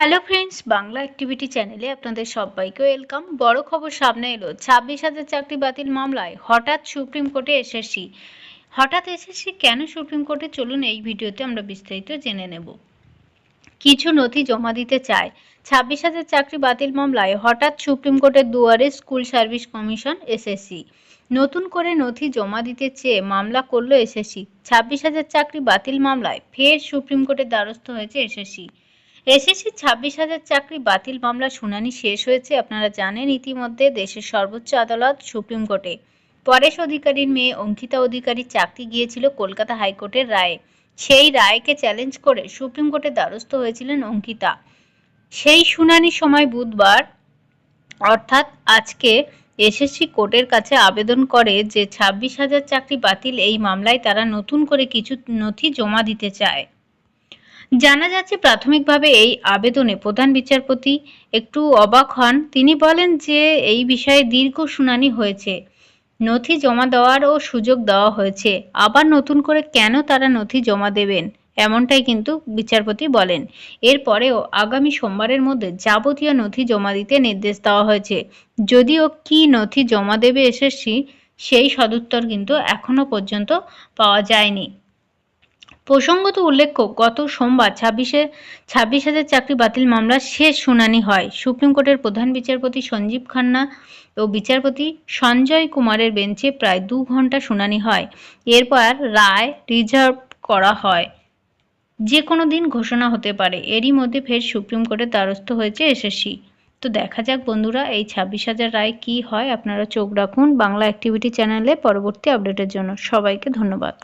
Hello friends Bangla activity চ্যানেলে আপনাদের সবাইকে ওয়েলকাম বড় খবর সামনে এলো। ছাব্বিশ হাজার চাকরি বাতিল মামলায় হঠাৎ সুপ্রিম কোর্টে এসএসসি হঠাৎ এসএসসি কেন সুপ্রিম কোর্টে? চলুন এই ভিডিওতে আমরা বিস্তারিত জেনে নেব। কিছু নথি জমা দিতে চায়। ছাব্বিশ হাজার চাকরি বাতিল মামলায় হঠাৎ সুপ্রিম কোর্টের দুয়ারে স্কুল সার্ভিস কমিশন এসএসসি নতুন করে নথি জমা দিতে চেয়ে মামলা করল এসএসসি ছাব্বিশ হাজার চাকরি বাতিল মামলায় ফের সুপ্রিম কোর্টের দ্বারস্থ হয়েছে এসএসসি এসএসসি ছাব্বিশ হাজার চাকরি বাতিল মামলা শুনানি শেষ হয়েছে। আপনারা জানেন, ইতিমধ্যে দেশের সর্বোচ্চ আদালত সুপ্রিম কোর্টে পরেশ অধিকারীর মেয়ে অঙ্কিতা অধিকারীর চাকরি গিয়েছিল কলকাতা হাইকোর্টের রায়ে। সেই রায়কে চ্যালেঞ্জ করে সুপ্রিম কোর্টে দ্বারস্থ হয়েছিলেন অঙ্কিতা। সেই শুনানির সময় বুধবার, অর্থাৎ আজকে, এসএসসি কোর্টের কাছে আবেদন করে যে ছাব্বিশ হাজার চাকরি বাতিল এই মামলায় তারা নতুন করে কিছু নথি জমা দিতে চায়। জানা যাচ্ছে প্রাথমিকভাবে এই আবেদনে প্রধান বিচারপতি একটু অবাক হন। তিনি বলেন যে এই বিষয়ে দীর্ঘ শুনানি হয়েছে। নথি জমা দেওয়ারও সুযোগ দেওয়া হয়েছে। আবার নতুন করে কেন তারা নথি জমা দেবেন? এমনটাই কিন্তু বিচারপতি বলেন। এরপরেও আগামী সোমবারের মধ্যে যাবতীয় নথি জমা দিতে নির্দেশ দেওয়া হয়েছে। যদিও কি নথি জমা দেবে এসএসসি, সেই সদুত্তর কিন্তু এখনও পর্যন্ত পাওয়া যায়নি। প্রসঙ্গত উল্লেখ্য, গত সোমবার ছাব্বিশে, ছাব্বিশ হাজার চাকরি বাতিল মামলার শেষ শুনানি হয়। সুপ্রিম কোর্টের প্রধান বিচারপতি সঞ্জীব খান্না ও বিচারপতি সঞ্জয় কুমারের বেঞ্চে প্রায় দু ঘণ্টা শুনানি হয়। এরপর রায় রিজার্ভ করা হয়। যে কোনো দিন ঘোষণা হতে পারে। এরই মধ্যে ফের সুপ্রিম কোর্টের দ্বারস্থ হয়েছে এসএসসি তো দেখা যাক বন্ধুরা, এই ছাব্বিশ হাজার রায় কী হয়? আপনারা চোখ রাখুন বাংলা অ্যাক্টিভিটি চ্যানেলে পরবর্তী আপডেটের জন্য। সবাইকে ধন্যবাদ।